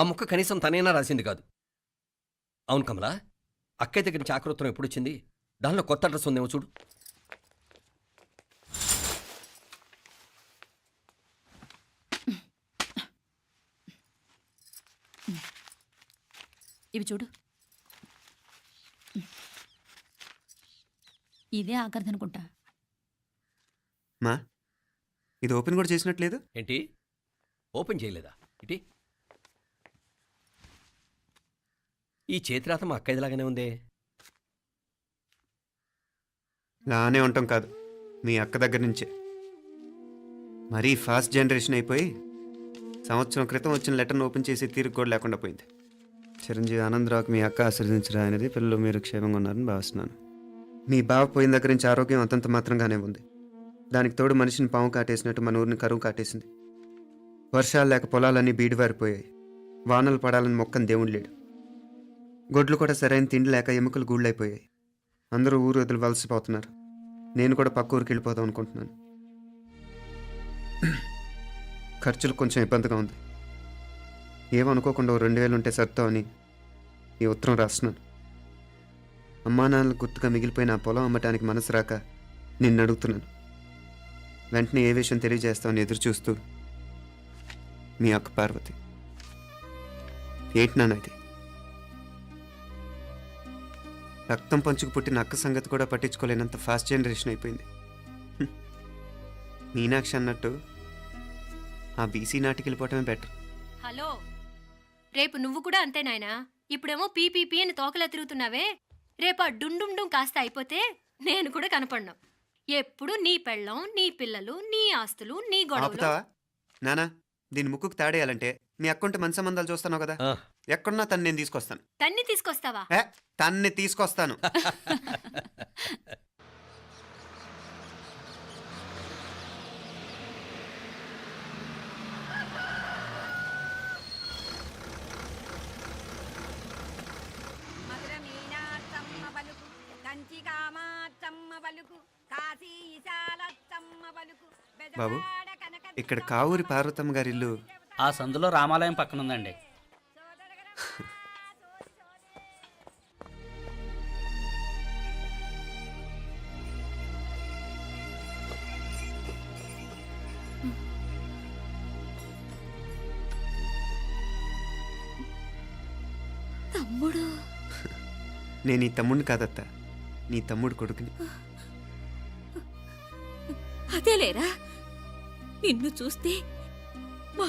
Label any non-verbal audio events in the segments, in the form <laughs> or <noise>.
ఆ ముక్క కనీసం తనైనా రాసింది కాదు. అవును కమలా అక్కయ్య దగ్గర నుంచి ఆకృతం ఎప్పుడు వచ్చింది దానిలో కొత్త అడ్రస్ ఉందేమో చూడు. ఇవి చూడు. ఇదే ఆఖరిది అనుకుంటా. మా ఇది ఓపెన్ కూడా చేసినట్లేదు ఏంటి? ఓపెన్ చేయలేదా? ఇటీ? ఈ చేతిరాత మా అక్కయ్యలాగానే ఉందే. లానే ఉంటాం కాదు మీ అక్క దగ్గర నుంచే. మరీ ఫాస్ట్ జనరేషన్ అయిపోయి సంవత్సరం క్రితం వచ్చిన లెటర్ను ఓపెన్ చేసి తీరు కూడా లేకుండా పోయింది. చిరంజీవి ఆనందరావుకి మీ అక్క ఆశీర్వదించరా అనేది పిల్లలు మీరు క్షేమంగా ఉన్నారని భావిస్తున్నాను. మీ బావ పోయిన దగ్గర నుంచి ఆరోగ్యం అంతంత మాత్రంగానే ఉంది. దానికి తోడు మనిషిని పాము కాటేసినట్టు మన ఊరిని కరువు కాటేసింది. వర్షాలు లేక పొలాలన్నీ బీడివారిపోయాయి. వానలు పడాలని మొక్కని దేవుడు లేడు. గొడ్లు కూడా సరైన తిండి లేక ఎముకలు గూళ్ళైపోయాయి. అందరూ ఊరు వదిలివలసిపోతున్నారు నేను కూడా పక్క ఊరికి వెళ్ళిపోదాం అనుకుంటున్నాను. ఖర్చులు కొంచెం ఇబ్బందిగా ఉంది. ఏమనుకోకుండా రెండు వేలు ఉంటే సర్దామని ఈ ఉత్తరం రాస్తున్నాను. అమ్మా నాన్నలు గుర్తుగా మిగిలిపోయిన ఆ పొలం అమ్మటానికి మనసు రాక నిన్ను అడుగుతున్నాను. వెంటనే ఏ విషయం తెలియజేస్తామని ఎదురు చూస్తూ మీ అక్క పార్వతి. ఏంటి నాన్న ఇది? రక్తం పంచుకు పుట్టిన అక్క సంగతి కూడా పట్టించుకోలేనంత ఫాస్ట్ జనరేషన్ అయిపోయింది. మీనాక్షి అన్నట్టు ఆ బీసీ నాటికి వెళ్ళిపోవటమే బెటర్ హలో. రేపు నువ్వు కూడా అంతే నాయనా. ఇప్పుడేమో పీపీపీ అని తోకలా తిరుగుతున్నావే. రేపు ఆ డుండుండుం కాస్త అయిపోతే నేను కూడా కనపడ్డం ఎప్పుడు నీ పెళ్ళం నీ పిల్లలు నీ ఆస్తులు నీ గొడవలు. ఆపుతావా? నానా దీని ముక్కుకు తాడేయాలంటే మీ అక్కంటే మంచి సంబంధాలు చూస్తాను కదా? ఎక్కడున్నా తను నేను తీసుకొస్తాను. తన్ని తీసుకొస్తావా? ఏ? తన్ని తీసుకొస్తాను. మధుర మీనాత్తమ్మ పలుకు కంచి కామాత్తమ్మ పలుకు కాశీ ఈశాలత్తమ్మ పలుకు బాబు, బెజవాడ కనక ఇక్కడ కావూరి పార్వతమ్మ గారి ఇల్లు ఆ సందులో రామాలయం పక్కన ఉందండి తమ్ముడు. నేను ఈ తమ్ముడిని కాదత్త నీ తమ్ముడు కొడుకుని. అదేలేరా? నిన్ను చూస్తే మా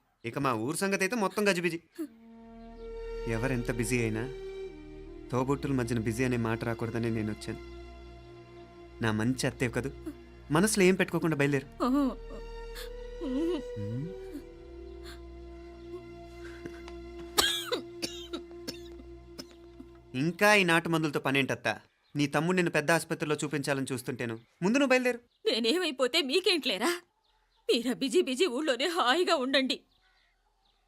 ఇక మా ఊరు సంగతి అయితే మొత్తం గజిబిజి. ఎవరెంత బిజీ అయినా తోబుట్టుల మధ్యన బిజీ అనే మాట రాకూడదని నేను వచ్చాను నా మంచి అత్తేవి కదూ? మనసులో ఏం పెట్టుకోకుండా బయలుదేరు. ఇంకా ఈ నాటు మందులతో పనేంటత్తా? నీ తమ్ముడు నిన్ను పెద్ద ఆసుపత్రిలో చూపించాలని చూస్తుంటేను. ముందు నువ్వు బయలుదేరు. నేనేమైపోతే మీకేంట్లేరా? మీరా బిజీ బిజీ ఊళ్ళోనే హాయిగా ఉండండి.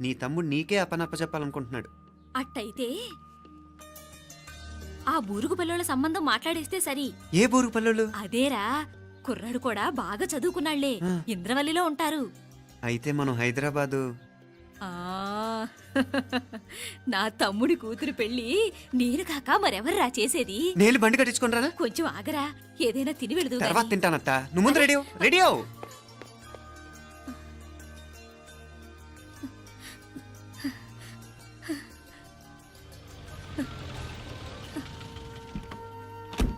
నీ తమ్ముడు నీకే అపనప్ప చెప్పాలనుకుంటున్నాడు అట్టయితే ఆ బూరుగు పిల్లల సంబంధం మాట్లాడేస్తే సరి. ఏ బూరు పల్లెలు అదేరా కుర్రాడు కూడా బాగా చదువుకున్నాళ్ళే. ఇంద్రవల్లిలో ఉంటారు. అయితే మనం హైదరాబాదు. ఆ. నా తమ్ముడి కూతురు పెళ్ళి నేను కాక మరెవర్రా చేసేది? నేను బండి కట్టించుకుని రానా కొంచెం ఆగరా ఏదైనా తిని వెళదు తర్వాత తింటానత్త. నువ్వు ముందు రెడీ. రెడీ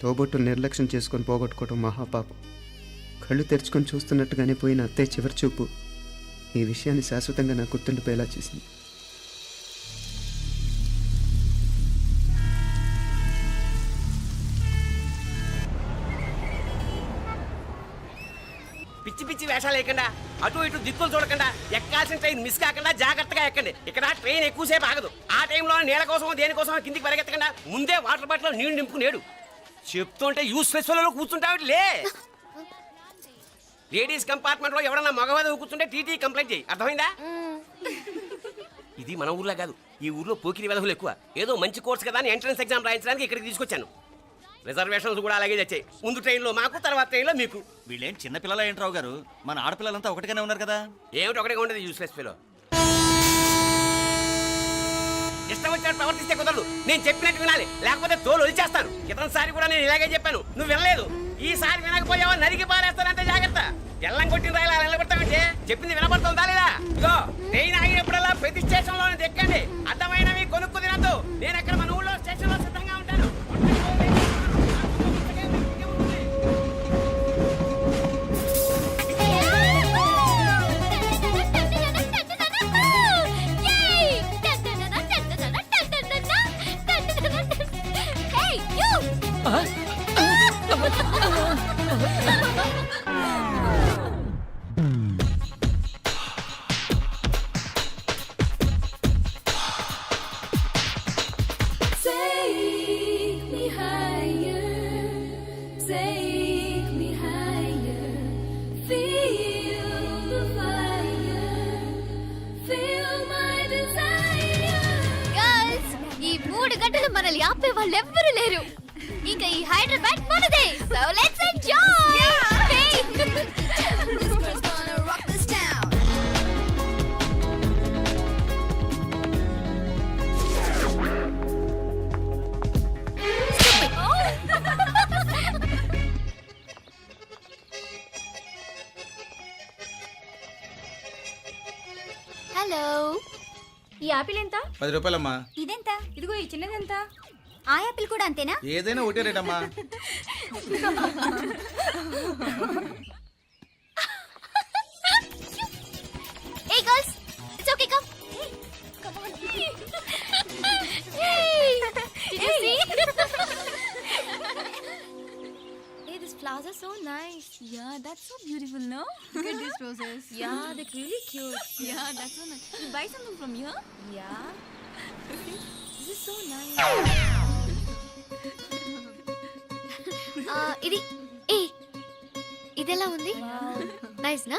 తోబొట్టు నిర్లక్ష్యం చేసుకొని పోగొట్టుకోవడం మహాపాపం. కళ్ళు తెరుచుకొని చూస్తున్నట్టుగానే పోయిన అత్తయ్య చివరి చూపు ఈ విషయాన్ని శాశ్వతంగా నా గుర్తుండిపోయేలా చేసింది. పిచ్చి పిచ్చి వేషాలు వేయకుండా అటు ఇటు దిక్కులు చూడకుండా ఎక్కాల్సిన ట్రైన్ మిస్ కాకుండా జాగ్రత్తగా ఎక్కండి. ఇక్కడ ట్రైన్ ఎక్కువసేపు ఆగదు. ఆ టైంలో నీళ్ళ కోసం దేనికోసం కిందికి పరిగెత్తకుండా ముందే వాటర్ బాటిల్ నీళ్ళు నింపుకునేడు. చెప్తుంటే యూస్లెస్లో కూర్చుంటావు లే! లేడీస్ కంపార్ట్మెంట్లో ఎవడన్నా మగవాది కూర్చుంటే టీటీ కంప్లైంట్ చేయి. అర్థమైందా? ఇది మన ఊర్లో కాదు. ఈ ఊర్లో పోకిరి వెధవులు ఎక్కువ. ఏదో మంచి కోర్స్ కదా అని ఎంట్రన్స్ ఎగ్జామ్ రాయించడానికి ఇక్కడికి తీసుకొచ్చాను. రిజర్వేషన్స్ కూడా అలాగే తెచ్చాయి. ముందు ట్రైన్లో మాకు తర్వాత ట్రైన్లో మీకు. వీళ్ళేం చిన్న పిల్లల ఏంట్రావు గారు మన ఆడపిల్లలంతా ఒకటిగానే ఉన్నారు కదా. ఏమిటి ఒకటిగా ఉండదు యూస్లెస్ ఫెలో ఇష్టం వచ్చినట్టు ప్రవర్తిస్తే కుదరదు. నేను చెప్పినట్టు వినాలి. లేకపోతే తోలు వదిలేస్తాను ఇతని సారి కూడా నేను ఇలాగే చెప్పాను. నువ్వు వినలేదు. ఈసారి వినకపోయావా నరికి పారేస్తానంటే జాగ్రత్త. ఎల్లం కొట్టిన రాయలా నిలబడతామంటే చెప్పింది వినబడుతుందా లేదా? ఇగో ట్రైన్ ఆగినప్పుడల్లా ప్రతి స్టేషన్లో దెక్కండి. అర్థమైనవి కొనుక్కు తినద్దు. నేను అక్కడ మన ఊళ్ళో స్టేషన్లో 어? ఆపిల్ ఎంత పది రూపాయలమ్మా. ఇదెంత? ఇదిగో ఈ చిన్నది ఎంత ఆ యాపిల్ కూడా అంతేనా? ఏదైనా ఒకటే రేటమ్మా. <laughs> nice. Yeah, that's so beautiful, no? Look at these roses. Yeah, they're really cute. Yeah, that's so nice. You buy something from here? Yeah. ఆ, ఇది ఏ ఇది ఎలా ఉంది నైస్ నా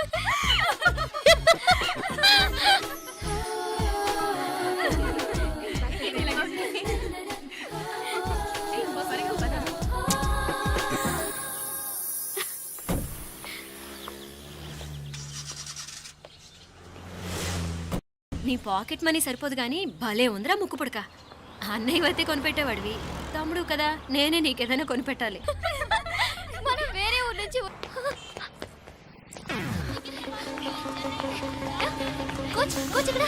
పాకెట్ మనీ సరిపోదు కానీ భలే ఉందిరా ముక్కు పుడక. అన్నయ్య అయితే కొనిపెట్టేవాడివి. తమ్ముడు కదా నేనే నీకేదైనా కొనిపెట్టాలి. మనం వేరే ఊరు నుంచి ఇక్కడ.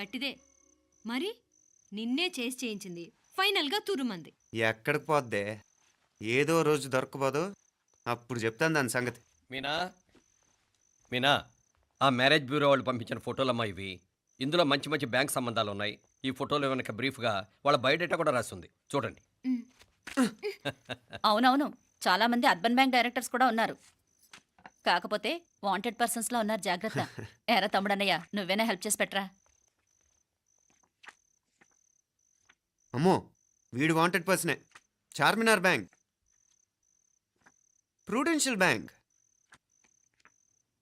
గట్టిదే. మరి నిన్నే చేసి చేయించింది. ఫైనల్గా తురుమంది. ఎక్కడికి పోద్దే? ఏదో రోజు దొరకపోదు అప్పుడు చెప్తాను దాని సంగతి. మీనా? మీనా? ఆ మ్యారేజ్ బ్యూరో వాళ్ళు పంపించిన ఫోటోలమ్మా ఇవి. ఇందులో మంచి మంచి బ్యాంక్ సంబంధాలు ఉన్నాయి. ఈ ఫోటోలో వెనక బ్రీఫ్గా వాళ్ళ బయోడేటా కూడా రాస్తుంది. చూడండి. అవునవును. చాలా మంది అర్బన్ బ్యాంక్ డైరెక్టర్స్ కూడా ఉన్నారు. కాకపోతే వాంటెడ్ పర్సన్స్లో ఉన్నారు జాగ్రత్త. <laughs> ఎరా తమ్ముడన్నయ్య నువ్వేనా హెల్ప్ చేసి పెట్టరా? అమ్మో వీడు వాంటెడ్ పర్సనే చార్మినార్ బ్యాంక్. Prudential bank.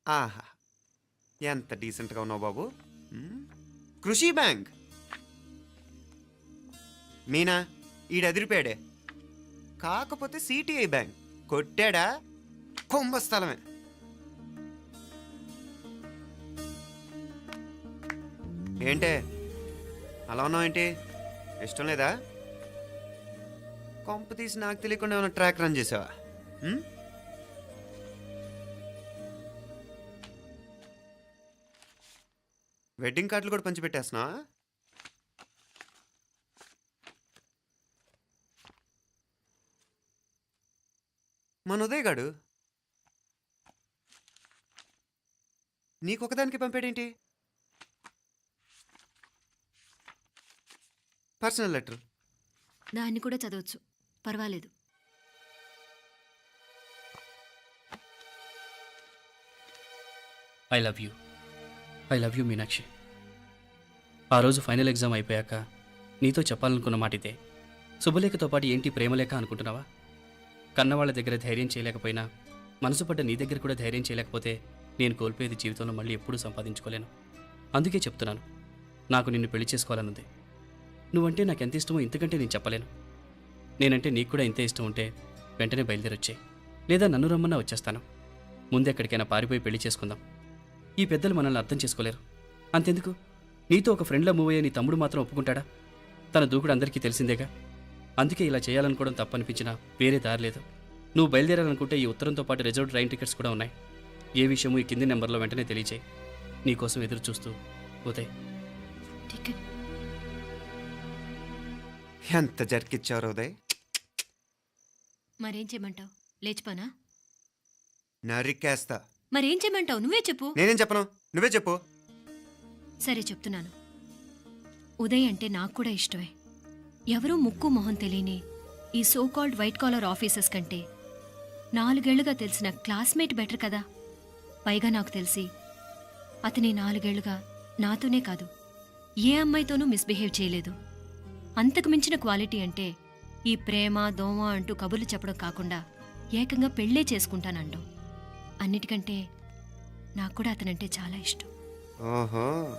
ఆహా ఎంత డీసెంట్గా ఉన్నావు బాబు. కృషి బ్యాంక్. మీనా ఈడు కాకపోతే సిటిఐ బ్యాంక్. కొట్టాడా? కుంభస్థలమే ఏంటే? అలా ఉన్నావు ఏంటి ఇష్టం లేదా? కొంప తీసి నాకు తెలియకుండా ఏమైనా ట్రాక్ రన్ చేసావా? వెడ్డింగ్ కార్డులు కూడా పంచిపెట్టేస్తున్నావా? మన ఉదయ్ గాడు? నీకొకదానికి పంపాడేంటి? Personal letter? దాన్ని కూడా చదవచ్చు. పర్వాలేదు. I love you I love you Meenakshi ఆ రోజు ఫైనల్ ఎగ్జామ్ అయిపోయాక నీతో చెప్పాలనుకున్న మాట ఇదే శుభలేఖతో పాటు ఏంటి ప్రేమలేఖ అనుకుంటున్నావా? కన్నవాళ్ళ దగ్గర ధైర్యం చేయలేకపోయినా మనసు పడ్డ నీ దగ్గర కూడా ధైర్యం చేయలేకపోతే నేను కోల్పోయేది జీవితంలో మళ్ళీ ఎప్పుడూ సంపాదించుకోలేను. అందుకే చెప్తున్నాను నాకు నిన్ను పెళ్ళి చేసుకోవాలనుంది. నువ్వంటే నాకు ఎంత ఇష్టమో ఇంతకంటే నేను చెప్పలేను. నేనంటే నీకు కూడా ఇంతే ఇష్టం ఉంటే వెంటనే బయలుదేరొచ్చే. లేదా నన్ను రమ్మన్నా వచ్చేస్తాను. ముందే ఎక్కడికైనా పారిపోయి పెళ్ళి చేసుకుందాం. ఈ పెద్దలు మనల్ని అర్థం చేసుకోలేరు. అంతెందుకు? నీతో ఒక ఫ్రెండ్లా మూవ్ అయ్యే నీ తమ్ముడు మాత్రం ఒప్పుకుంటాడా? తన దూకుడు అందరికీ తెలిసిందేగా? అందుకే ఇలా చేయాలనుకోవడం తప్పనిపించినా వేరే దారి లేదు. నువ్వు బయలుదేరాలనుకుంటే ఈ ఉత్తరంతో పాటు రిజర్వ్ ట్రైన్ టికెట్స్ కూడా ఉన్నాయి. ఏ విషయమూ ఈ కింది నెంబర్లో వెంటనే తెలియచేయి. నీకోసం ఎదురు చూస్తూ ఉదయ్. ఎంత జరికిచ్చారు ఉదయ్. మరేం చేయమంటావు? లేచిపోనా? నరికేస్తా. మరేం చేయమంటావు? నువ్వే చెప్పు. నేనేం చెప్పను? నువ్వే చెప్పు. సరే చెప్తున్నాను. ఉదయ్ అంటే నాకు కూడా ఇష్టమే. ఎవరూ ముక్కు మొహం తెలియని ఈ so called white collar officers కంటే నాలుగేళ్ళుగా తెలిసిన క్లాస్మేట్ బెటర్ కదా? పైగా నాకు తెలిసి అతని నాలుగేళ్ళుగా నాతోనే కాదు ఏ అమ్మాయితోనూ మిస్బిహేవ్ చేయలేదు. అంతకు మించిన క్వాలిటీ అంటే ఈ ప్రేమ దోమ అంటూ కబుర్లు చెప్పడం కాకుండా ఏకంగా పెళ్ళే చేసుకుంటానండం. అన్నిటికంటే నాకు కూడా అతనంటే చాలా ఇష్టం. ఓహో.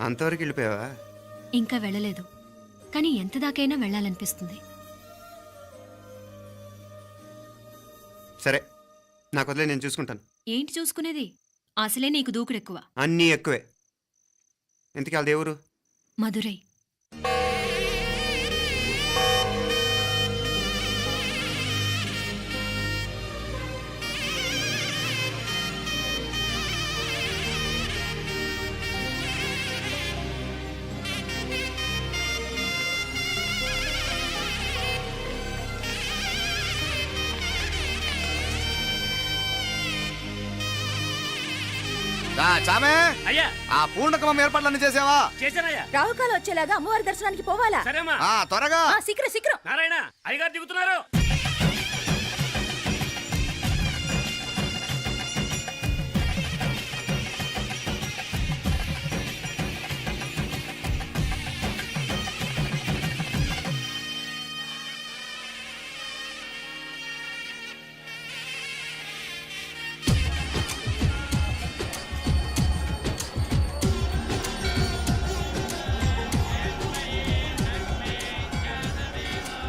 అంతవరకు వెళ్ళిపోయావా? ఇంకా వెళ్ళలేదు. కానీ ఎంత దాకైనా వెళ్ళాలనిపిస్తుంది. సరే. నాకు వదిలే నేను చూసుకుంటాను. ఏంటి చూసుకునేది? అసలే నీకు దూకుడెక్కువ. అన్నీ ఎక్కువే. ఇంతకీ వాళ్ళ దేవురు? మధురై. చామే అయ్యా. ఆ పూర్ణకమం ఏర్పాట్లన్నీ చేసావా? చేశానయ్యా. రాహుకాలు వచ్చేలాగా అమ్మవారి దర్శనానికి పోవాలా? సరేమ్మా ఆ త్వరగా. శీఘ్రం శీఘ్రం. నారాయణ అయ్యగారు దిగుతున్నారు.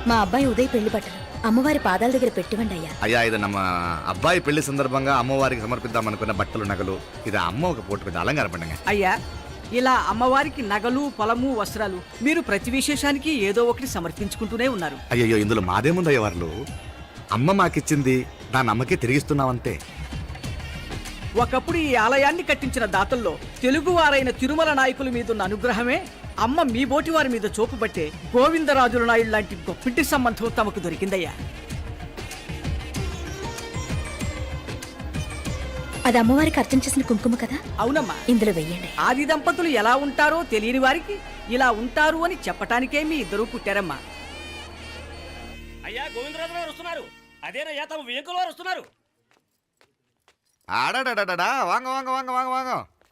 మా అబ్బాయి ఉదయ్ పెళ్ళి బట్టలు అమ్మవారి పాదాల దగ్గర పెట్టివండి అయ్యా. అయ్యా ఇది నమ్మ అబ్బాయి పెళ్ళి సందర్భంగా అమ్మవారికి సమర్పిద్దాం అనుకున్న బట్టలు నగలు ఇది అమ్మ ఒక పూట పెద్ద అలంకార పండుగ. అయ్యా ఇలా అమ్మవారికి నగలు పొలము వస్త్రాలు మీరు ప్రతి విశేషానికి ఏదో ఒకటి సమర్పించుకుంటూనే ఉన్నారు. అయ్యయ్యో ఇందులో మాదేముందయ్య వాళ్ళు అమ్మ మాకిచ్చింది దాని అమ్మకే తిరిగిస్తున్నామంతే ఒకప్పుడు ఈ ఆలయాన్ని కట్టించిన దాతల్లో తెలుగువారైన తిరుమల నాయకుల మీదున్న అనుగ్రహమే అమ్మ మీ బోటి వారి మీద చూపుబట్టే గోవిందరాజుల నాయుడు లాంటి గొప్పింటి సంబంధం తమకు దొరికిందయ్యా. అది అమ్మవారికి అర్చన చేసిన కుంకుమ కదా? అవునమ్మా. ఇందులో వెయ్యండి. ఆది దంపతులు ఎలా ఉంటారో తెలియని వారికి ఇలా ఉంటారు అని చెప్పటానికే మీ ఇద్దరూ పుట్టారమ్మా. అయ్యా గోవిందరాజు గారు వస్తున్నారు. అదేనయ్యా తమ వెంకుల వారు వస్తున్నారు. ఆడాడాడా వాంగ వాంగ వాంగ వాంగ వాంగ.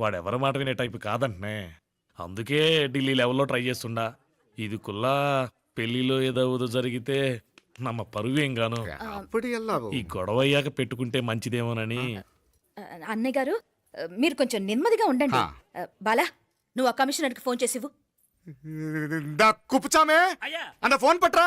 వాడెవరి మాట వినే టైపు కాదంటనే. అందుకే ఢిల్లీ లెవెల్లో ట్రై చేస్తుండా. ఇది కుల్లా పెళ్ళిలో ఏదో జరిగితే నమ్మ పరువేం గాను? ఈ గొడవ అయ్యాక పెట్టుకుంటే మంచిదేమోనని. అన్నయ్య గారు మీరు కొంచెం నెమ్మదిగా ఉండండి. బాలా నువ్వు ఆ కమిషనర్కి ఫోన్ చేసివు అయ్యా. అన్న ఫోన్ పట్రా.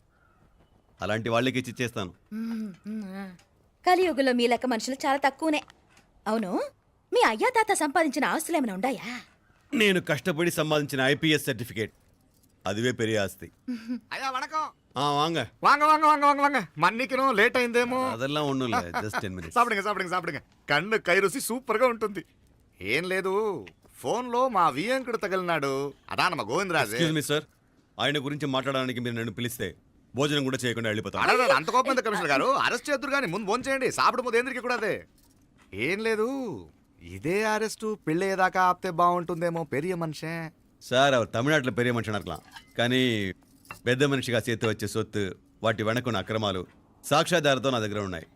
అలాంటి వాళ్ళకి ఇచ్చి చేస్తాను కలియుగంలో మీ లెక్క మనుషులు చాలా తక్కువనే. అవును మీ అయ్యా తాత సంపాదించిన ఆస్తులు ఏమైనా ఉన్నాయా నేను కష్టపడి సంపాదించిన ఐపీఎస్ సర్టిఫికేట్. అదివే పెరి ఆస్తి. అయ్యా வணக்கம் ஆ వాంగ. వాంగ వాంగ వాంగ వాంగ வாங்க లేట్ అయిందేమో. అదెల్లా ஒண்ணும் జస్ట్ 10 మినిట్స్. సాపడింగ సాపడింగ సాపడింగ. కన్ను కైరుసి సూపర్గా ఉంటుంది. ఏం లేదు ఫోన్లో మా వియంకుడు తగిలినాడు. అదానమ గోవిందరాజు. Excuse me sir. ఆయన గురించి మాట్లాడడానికి మీరు నన్ను పిలిస్తే భోజనం కూడా చేయకుండా వెళ్ళిపోతాను అడగడు, అంత కోపం ఎందుకు కమిషనర్ గారు అరెస్ట్ చేద్దరు కానీ ముందు ఫోన్ చేయండి సాపిడు ముందు ఎందుకు కూడా అదే ఏం లేదు ఇదే అరెస్టు పెళ్ళేదాకా ఆపితే బాగుంటుందేమో పెరియ మనిషే సార్ அவர் தமிழ்நாட்டில் பெரிய மனுஷனா இருக்கலாம் కానీ పెద్ద మనిషిగా చేతి వచ్చే సొత్తు వాటి వెనకున్న అక్రమాలు సాక్ష్యాధారతో నా దగ్గర ఉన్నాయి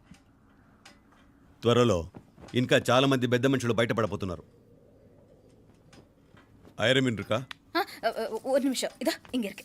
త్వరలో ఇంకా చాలా మంది పెద్ద మనుషులు బయటపడబోతున్నారు ஆயிரம் இருக்கா ఆ, ఆ, ఒక నిమిషం ఇదో ఇంగిరికి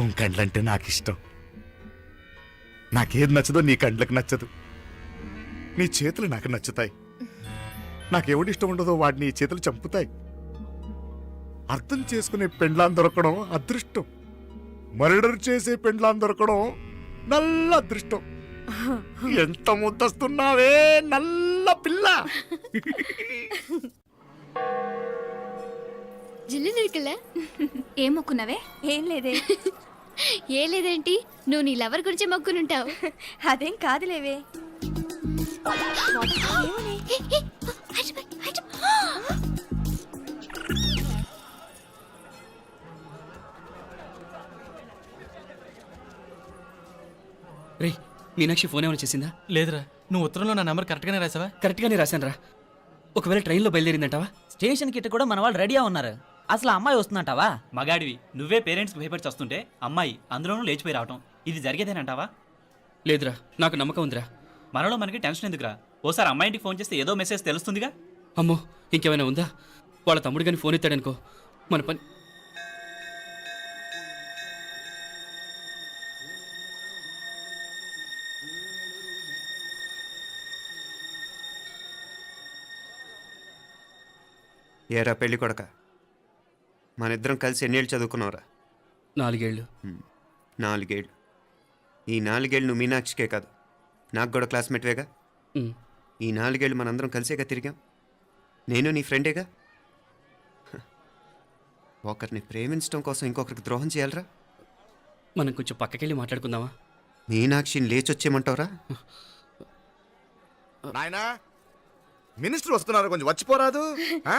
ఉన్ కండ్లంటే నాకు ఇష్టం నాకేది నచ్చదో నీ కండ్లకు నచ్చదు. నీ చేతులు నాకు నచ్చుతాయి. నాకెవడి ఇష్టం ఉండదో వాడిని నీ చేతులు చంపుతాయి. అర్థం చేసుకునే పెండ్లాం దొరకడం అదృష్టం. మర్డర్ చేసే పెండ్లాం దొరకడం నల్ల అదృష్టం. ఎంత ముద్దస్తున్నావే నల్ల పిల్ల! జిల్లు నిరుకులే ఏం మొక్కున్నావే? ఏం లేదే. ఏ లేదేంటి? నువ్వు నీ లవర్ గురించి మొక్కునుంటావు. అదేం కాదులేవే. రే మీనాక్షి ఫోన్ ఏమైనా చేసిందా? లేదురా నువ్వు ఉత్తరంలో నా నెంబర్ కరెక్ట్గానే రాసావా? కరెక్ట్గానే రాశాను రా ఒకవేళ ట్రైన్లో బయలుదేరిందంటావా? స్టేషన్ కిட்ட కూడా మన వాళ్ళు రెడీగా ఉన్నారు. అసలు అమ్మాయి వస్తుందంటావా? మగాడివి. నువ్వే పేరెంట్స్కి భయపడి వస్తుంటే అమ్మాయి అందులోనూ లేచిపోయి రావటం. ఇది జరిగేదేనంటావా లేదురా. నాకు నమ్మకం ఉందిరా. మనలో మనకి టెన్షన్ ఎందుకురా? ఓసారి అమ్మాయి ఇంటికి ఫోన్ చేస్తే ఏదో మెసేజ్ తెలుస్తుందిగా? అమ్మో ఇంకేమైనా ఉందా? వాళ్ళ తమ్ముడు కానీ ఫోన్ ఎత్తాడనుకో. మన పని ఏరా పెళ్ళి కొడక? మన ఇద్దరం కలిసి ఎన్నేళ్ళు చదువుకున్నావురా? నాలుగేళ్ళు. నాలుగేళ్ళు. ఈ నాలుగేళ్ళు నువ్వు మీనాక్షికే కాదు. నాకు కూడా క్లాస్మేట్వేగా. ఈ నాలుగేళ్ళు మనందరం కలిసేగా తిరిగాం. నేను నీ ఫ్రెండేగా. ఒకరిని ప్రేమించడం కోసం ఇంకొకరికి ద్రోహం చేయాలరా? మనం కొంచెం పక్కకెళ్ళి మాట్లాడుకుందామా? మీనాక్షిని లేచొచ్చేయమంటావురా? నాయనా మినిస్టర్ వస్తున్నారు కొంచెం వచ్చిపోరాదు? <laughs>